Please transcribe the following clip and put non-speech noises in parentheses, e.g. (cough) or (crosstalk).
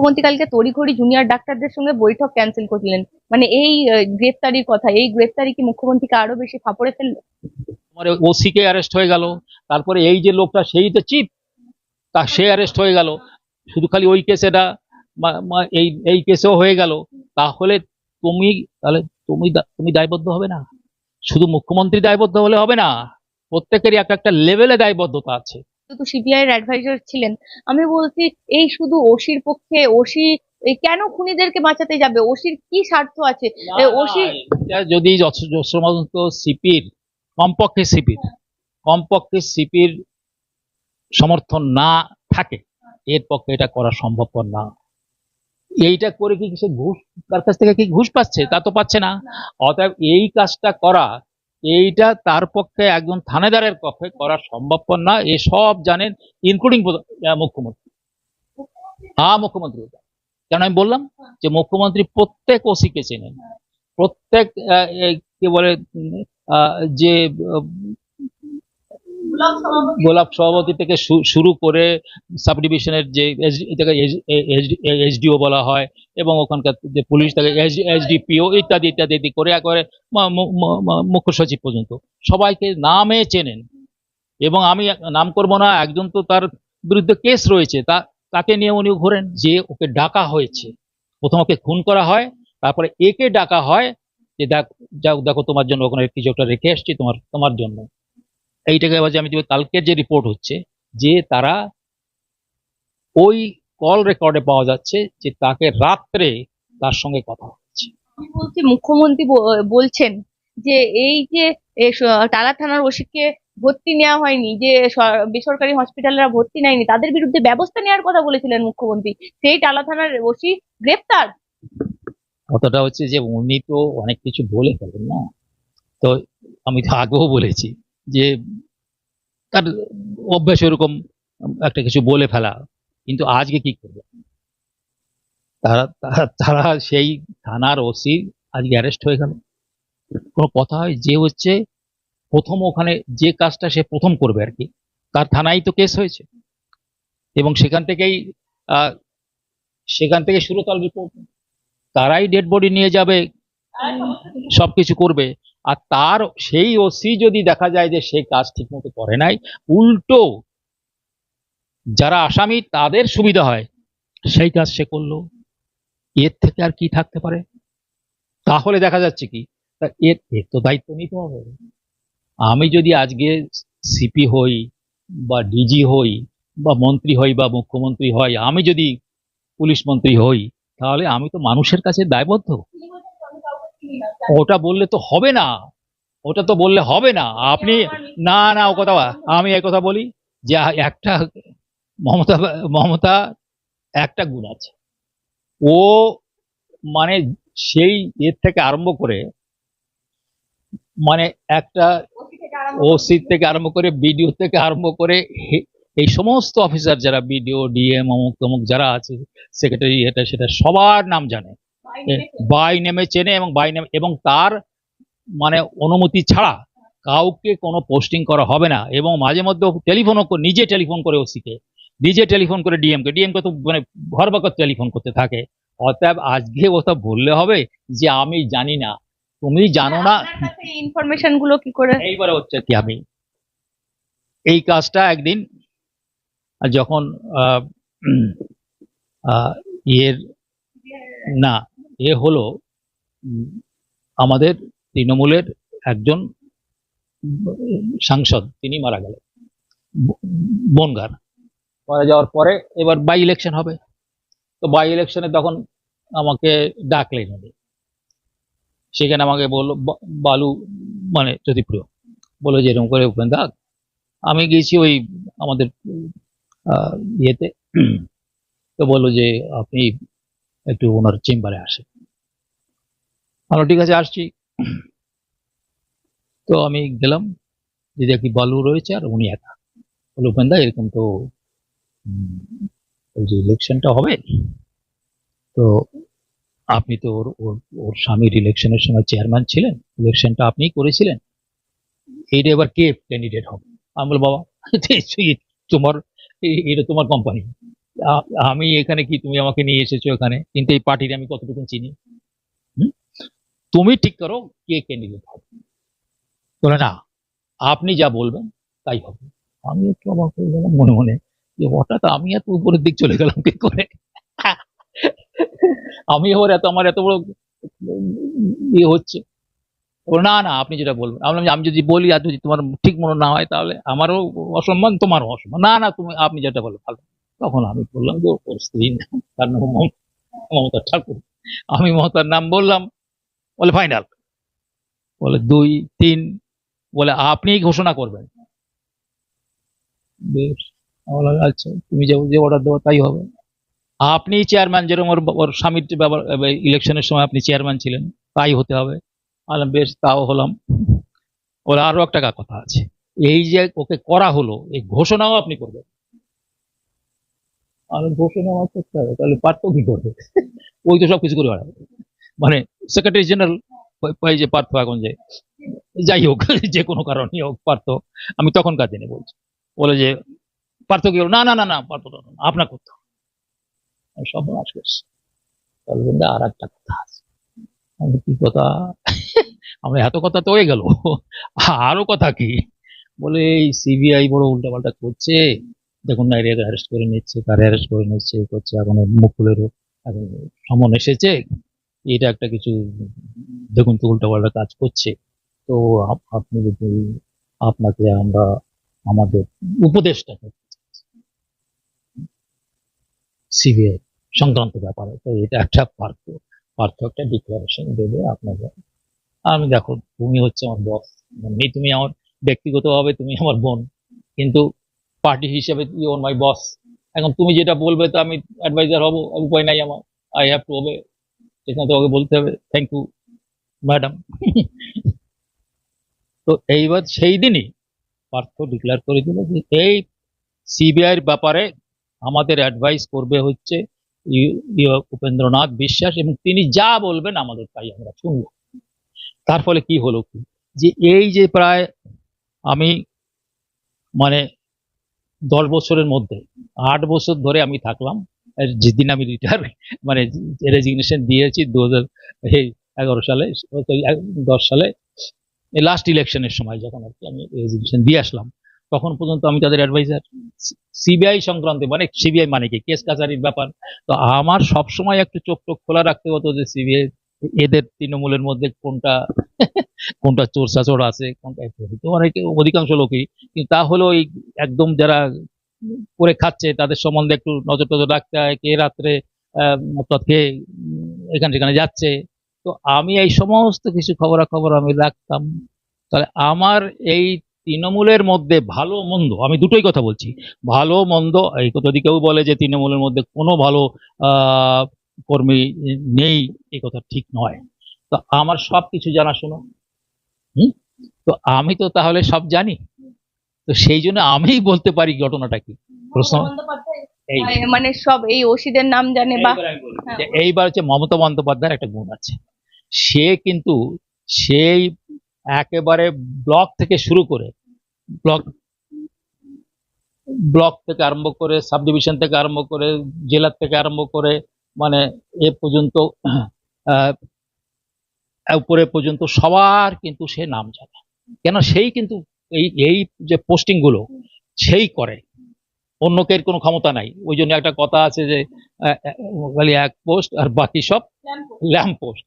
মুখ্যমন্ত্রী কালকে তড়িঘড়ি জুনিয়র ডাক্তারদের সঙ্গে বৈঠক ক্যান্সেল করলেন। মানে এই গ্রেফতারির কথা, এই গ্রেফতারি কি মুখ্যমন্ত্রীকে আরও বেশি ফাপড়ে ফেলল? আমার ওসিকে অ্যারেস্ট হয়ে গেল, তারপরে এই যে লোকটা, সেই তো চিপ তা সে অ্যারেস্ট হয়ে গেল। শুধু খালি ওই কেসেটা এই এই কেসেও হয়ে গেল। তাহলে তুমি তাহলে তুমি তুমি দায়বদ্ধ হবে না? শুধু মুখ্যমন্ত্রী দায়বদ্ধ হলে হবে না, প্রত্যেকেরই একটা একটা লেভেলে দায়বদ্ধতা আছে। তো সিবিআই এর অ্যাডভাইজার ছিলেন আমি বলছি এই শুধু ওসির পক্ষে ওসি কেন খুনিদেরকে বাঁচাতে যাবে? ওসির কি স্বার্থ আছে? ওসি যদি সিপির কমপক্ষে সিপির কমপক্ষে সিপির সমর্থন না থাকে এর পক্ষে এটা করা সম্ভবপর না। এইটা করে কি সে ঘুষ তার কাছ থেকে কি ঘুষ পাচ্ছে? তা তো পাচ্ছে না। অতএব এই কাজটা করা এইটা তার পক্ষে একজন থানেদারের পক্ষে করা সম্ভবপর না। এ সব জানেন ইনক্লুডিং মুখ্যমন্ত্রী। হ্যাঁ মুখ্যমন্ত্রী। কেন আমি বললাম? যে মুখ্যমন্ত্রী প্রত্যেক ওসিকে চেনেন। প্রত্যেক কি বলে যে গোলাপ সভাপতি? থেকে শুরু করে সাব ডিভিশনের যে এইচডিও বলা হয় এবং ওখানকার যে পুলিশ থাকে এইচডিপিও ইত্যাদি ইত্যাদি ইত্যাদি করে একবারে মুখ্য সচিব পর্যন্ত। সবাইকে নামে চেনেন। এবং আমি নাম করব না, একজন তো তার বিরুদ্ধে কেস রয়েছে, তা, তাকে নিয়ে উনি ঘোরেন যে ওকে ডাকা হয়েছে। প্রথম ওকে খুন করা হয়, তারপরে একে ডাকা হয় যে দেখ দেখো তোমার জন্য ওখানে কিছু একটা রেখে আসছি তোমার তোমার জন্য। এইটাকে যে আমি কালকের যে রিপোর্ট হচ্ছে যে তারা ওই কল রেকর্ডে পাওয়া যাচ্ছে যে তাকে রাত্রে তার সঙ্গে কথা হচ্ছে। আমি বলছি মুখ্যমন্ত্রী বলছেন যে এই যে টালা থানার ওসিকে ভর্তি নেওয়া হয়নি যে বেসরকারি হসপিটালরা ভর্তি নেয়নি তাদের বিরুদ্ধে ব্যবস্থা নেওয়ার কথা বলেছিলেন মুখ্যমন্ত্রী। সেই টালা থানার ওসি গ্রেপ্তার। কথাটা হচ্ছে যে উনি তো অনেক কিছু বলে ফেলেন না। তো আমি তো আগেও বলেছি যে তার অভ্যাস এরকম একটা কিছু বলে ফেলা, কিন্তু আজকে কি করবে? তারা, তারা- সেই থানার ওসি আজকে অ্যারেস্ট হয়ে গেল। কোনো কথা হয়, যে হচ্ছে প্রথম ওখানে যে কাজটা সে প্রথম করবে আর কি, তার থানায় তো কেস হয়েছে। এবং সেখান থেকেই সেখান থেকে সুরতল রিপোর্ট তারাই ডেড বডি নিয়ে যাবে, সবকিছু করবে। আর তার সেই ওসি যদি দেখা যায় যে সে কাজ ঠিকমতো করে নাই, উল্টো যারা আসামি তাদের সুবিধা হয়। সেই কাজ সে করল। এর থেকে আর কি থাকতে পারে? তাহলে দেখা যাচ্ছে কি এর এর তো দায়িত্ব নিতে হবে আমি যদি আজকে সিপি হই বা ডিজি হই বা মন্ত্রী হই বা মুখ্যমন্ত্রী হই, আমি যদি পুলিশ মন্ত্রী হই, তাহলে আমি তো মানুষের কাছে দায়বদ্ধ। ওটা বললে তো হবে না। ওটা তো বললে হবে না। আপনি না না, ও কথা আমি এই কথা বলি যে, একটা মমতা মমতা একটা গুণ আছে। ও মানে সেই এর থেকে আরম্ভ করে মানে একটা ওসি থেকে আরম্ভ করে, বিডিও থেকে আরম্ভ করে এই সমস্ত অফিসার যারা বিডিও, ডিএম অমুক তমুক যারা আছে, সেক্রেটারি এটা সেটা সবার নাম জানে। বাই নেমে চেনে এবং বাই নেমে এবং তার মানে অনুমতি ছাড়া কাউকে কোনো পোস্টিং করা হবে না। এবং মাঝে মধ্যে টেলিফোনও নিজে টেলিফোন করে ওসিকে নিজে টেলিফোন করে ডিএমকে ডিএমকে তো মানে ঘর বাকর টেলিফোন করতে থাকে। অতএব আজকে ওটা বললে হবে যে আমি জানি না। তুমি জানো না। ইনফরমেশনগুলো কি করে? এইবারে হচ্ছে কি আমি এই কাজটা একদিন যখন আহ, আহ, ইয়ের না এ হলো আমাদের তৃণমূলের একজন সাংসদ, তিনি মারা গেলেন। বনগার। মারা যাওয়ার পরে এবার বাই ইলেকশন হবে। তো বাই ইলেকশনে তখন আমাকে ডাকলেন উনি। সেখানে আমাকে বলল বালু মানে জ্যোতিপ্রিয়, বলল যে, এরকম করে উপেন দাগ আমি গেছি ওই আমাদের ইয়েতে। তো বলল যে, আপনি একটু ওনার চেম্বারে আসে। আমরা ঠিক আছে, আসছি। তো আমি গেলাম যে দেখি বালু রয়েছে আর উনি একা। উপেন দা এরকম তো ওই যে ইলেকশনটা হবে, তো আপনি তো ওর ওর স্বামীর ইলেকশনের সময় চেয়ারম্যান ছিলেন ইলেকশনটা আপনিই করেছিলেন। এইটা এবার কে ক্যান্ডিডেট হবে? আমি বলব বাবা (laughs) তোমার এটা তোমার কোম্পানি আমি এখানে কি তুমি আমাকে নিয়ে এসেছ এখানে? কিন্তু এই পার্টির আমি কতটুকু চিনি? তুমি ঠিক করো কে ক্যান্ডিডেট হবে বলে না, আপনি যা বলবেন তাই হবে। আমি একটু অবাক হয়ে গেলাম মনে মনে যে হঠাৎ আমি এত উপরের দিক চলে গেলাম কি করে? আমি এবার এত, আমার এত বড় ইয়ে হচ্ছে। না না, আপনি যেটা বলবেন। আমি আমি যদি বলি আর যদি তোমার ঠিক মনে না হয় তাহলে আমারও অসম্মান, তোমারও অসম্মান। না না, তুমি, আপনি যেটা বলো ভালো। তখন আমি বললাম যে ওর স্ত্রী নাম, তার নাম মম- মমতা ঠাকুর। আমি মমতার নাম বললাম বলে ফাইনাল। বলে দুই তিন। বলে আপনিই ঘোষণা করবেন। বেশ আচ্ছা তুমি যে যে অর্ডার দেবো তাই হবে। আপনি চেয়ারম্যান যেরকম ওর ওর স্বামীর ইলেকশনের সময় আপনি চেয়ারম্যান ছিলেন তাই হতে হবে। বললাম বেশ তাও হলাম। ওরা আরও একটা কথা আছে। এই যে ওকে করা হলো এই ঘোষণাও আপনি করবেন। আর ঘোষণা আমার করতে হবে তাহলে পার্থ কি করবে? ওই তো সব কিছু করে বেড়াবে। মানে সেক্রেটারি জেনারেল ওই যে পার্থ এখন যে যাই হোক (laughs) যে কোনো কারণে হোক পার্থ আমি তখনকার দিনে বলছি। বলে যে পার্থ কি না না না না পার্থ তো না, আপনার করতে সব নাশ করছি। তাহলে বললে আর একটা কথা আছে। আমি কি কথা? (laughs) আমরা এত কথা তো হয়ে গেল। আরও কথা কি? বলে এই সিবিআই বড় উল্টাপাল্টা করছে। দেখুন, না এরিয়াকে অ্যারেস্ট করে নিচ্ছে তার অ্যারেস্ট করে নিচ্ছে এই করছে এখন মুকুলেরও এখন সমন এসেছে, এটা একটা কিছু, দেখুন তো উল্টাপাল্টা কাজ করছে। তো আপ- আপনি যদি আপনাকে আমরা, আমাদের উপদেশটা সিবিআই সংক্রান্ত ব্যাপারে, তো এটা একটা পার্থ পার্থ একটা ডিক্লারেশন দেবে আপনাকে। আমি দেখো, তুমি হচ্ছে আমার বস মানে তুমি আমার ব্যক্তিগতভাবে তুমি আমার বোন, কিন্তু পার্টি হিসেবে ইউ মাই বস এখন তুমি যেটা বলবে তো আমি অ্যাডভাইজার হব, উপায় নাই আমার। আই হ্যাভ টু হবে সেখানে তোমাকে বলতে হবে থ্যাংক ইউ ম্যাডাম তো এইবার সেই দিনই পার্থ ডিক্লেয়ার করে দিল যে, এই সিবিআইয়ের ব্যাপারে আমাদের অ্যাডভাইস করবে হচ্ছে উপেন্দ্রনাথ বিশ্বাস এবং তিনি যা বলবেন আমাদের তাই আমরা শুনব। তার ফলে কি হলো কি? যে এই যে প্রায় আমি মানে দশ বছরের মধ্যে, আট বছর ধরে আমি থাকলাম যেদিন আমি রিটায়ার মানে রেজিগনেশন দিয়েছি দু হাজার এগারো সালে দশ সালে লাস্ট ইলেকশনের সময় যখন আর কি আমি রেজিগনেশন দিয়ে আসলাম, তখন পর্যন্ত আমি তাদের অ্যাডভাইজার সিবিআই সংক্রান্ত মানে সিবিআই মানে কি? কেস কাছারির ব্যাপার। তো আমার সব সময় একটু চোখ টোক খোলা রাখতে হতো যে সিবিআই এদের তৃণমূলের মধ্যে কোনটা কোনটা চোর চাচর আছে, কোনটা তো অনেকে অধিকাংশ লোকই, কিন্তু তাহলেও এই একদম যারা করে খাচ্ছে, তাদের সম্বন্ধে একটু নজর টজর রাখতে হয়, কে রাত্রে মদ এখানে সেখানে যাচ্ছে। তো আমি এই সমস্ত কিছু খবরাখবর আমি রাখতাম। তাহলে আমার এই তৃণমূলের মধ্যে ভালো মন্দ, আমি দুটোই কথা বলছি, ভালো মন্দ, এই যদি কেউ বলে যে তৃণমূলের মধ্যে কোনো ভালো কর্মী নেই এই কথা ঠিক নয়। তো আমার সব কিছু জানাশোনা হুম? তো আমি তো তাহলে সব জানি। তো সেই জন্য আমিই বলতে পারি ঘটনাটা কি? প্রশ্ন? মানে সব এই ওষুধের নাম জানে বা এইবার আমি বলি। যে এইবার হচ্ছে মমতা বন্দ্যোপাধ্যায়ের একটা গুণ আছে। সে কিন্তু সেই একেবারে ব্লক থেকে শুরু করে ব্লক ব্লক থেকে আরম্ভ করে সাব ডিভিশন থেকে আরম্ভ করে জেলার থেকে আরম্ভ করে মানে এ পর্যন্ত উপরে পর্যন্ত সবার কিন্তু সে নাম জানে। কেন সেই কিন্তু এই এই যে পোস্টিংগুলো সেই করে। অন্য কেউ কোনো ক্ষমতা নাই। ওই জন্য একটা কথা আছে যে খালি এক পোস্ট আর বাকি সব ল্যাম্প পোস্ট।